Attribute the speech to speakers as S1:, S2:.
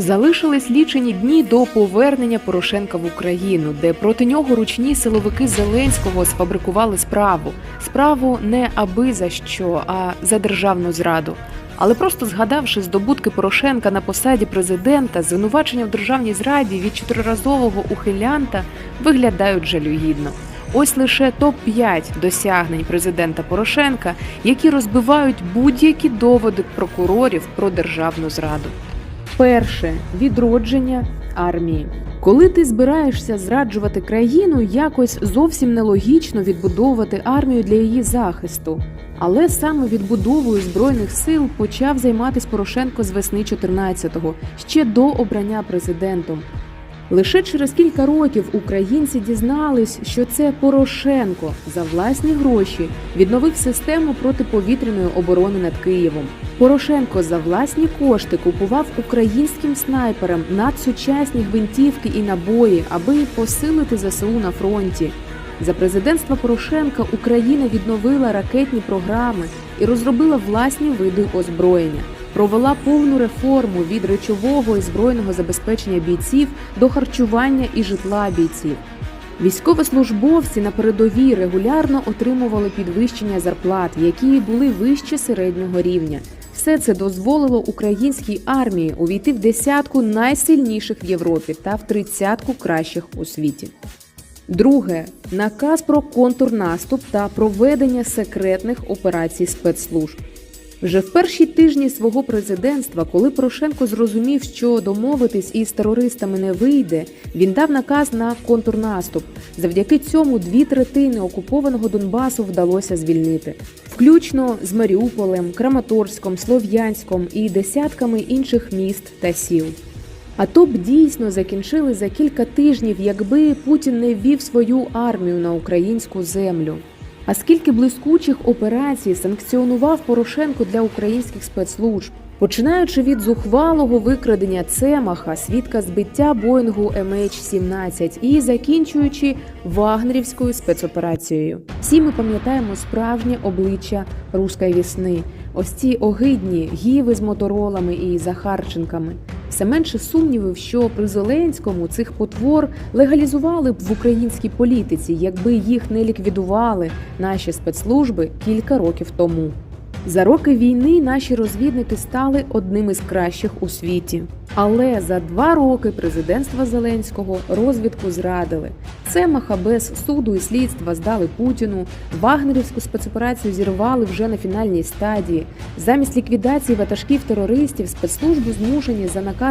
S1: Залишились лічені дні до повернення Порошенка в Україну, де проти нього ручні силовики Зеленського сфабрикували справу. Справу не аби за що, а за державну зраду. Але просто згадавши здобутки Порошенка на посаді президента, звинувачення в державній зраді від чотириразового ухилянта виглядають жалюгідно. Ось лише топ 5 досягнень президента Порошенка, які розбивають будь-які доводи прокурорів про державну зраду. Перше відродження армії. Коли ти збираєшся зраджувати країну, якось зовсім нелогічно відбудовувати армію для її захисту. Але саме відбудовою збройних сил почав займатися Порошенко з весни 14-го, ще до обрання президентом. Лише через кілька років українці дізнались, що це Порошенко за власні гроші відновив систему протиповітряної оборони над Києвом. Порошенко за власні кошти купував українським снайперам надсучасні гвинтівки і набої, аби посилити ЗСУ на фронті. За президентства Порошенка Україна відновила ракетні програми і розробила власні види озброєння. Провела повну реформу від речового і збройного забезпечення бійців до харчування і житла бійців. Військовослужбовці на передовій регулярно отримували підвищення зарплат, які були вище середнього рівня. Все це дозволило українській армії увійти в десятку найсильніших в Європі та в тридцятку кращих у світі. Друге наказ про контрнаступ та проведення секретних операцій спецслужб. Вже в перші тижні свого президентства, коли Порошенко зрозумів, що домовитись із терористами не вийде, він дав наказ на контрнаступ. Завдяки цьому дві третини окупованого Донбасу вдалося звільнити, включно з Маріуполем, Краматорськом, Слов'янськом і десятками інших міст та сіл. А то б дійсно закінчили за кілька тижнів, якби Путін не ввів свою армію на українську землю. А скільки блискучих операцій санкціонував Порошенко для українських спецслужб, починаючи від зухвалого викрадення Цемаха, свідка збиття Боїнгу MH17 і закінчуючи вагнерівською спецоперацією. Всі ми пам'ятаємо справжнє обличчя руської вісни. Ось ці огидні гіви з моторолами і Захарченками. Все менше сумнівів, що при Зеленському цих потвор легалізували б в українській політиці, якби їх не ліквідували наші спецслужби кілька років тому. За роки війни наші розвідники стали одним із кращих у світі. Але за два роки президентства Зеленського розвідку зрадили. Це махабес суду і слідства здали Путіну. Вагнерівську спецоперацію зірвали вже на фінальній стадії. Замість ліквідації ватажків терористів спецслужби змушені за наказом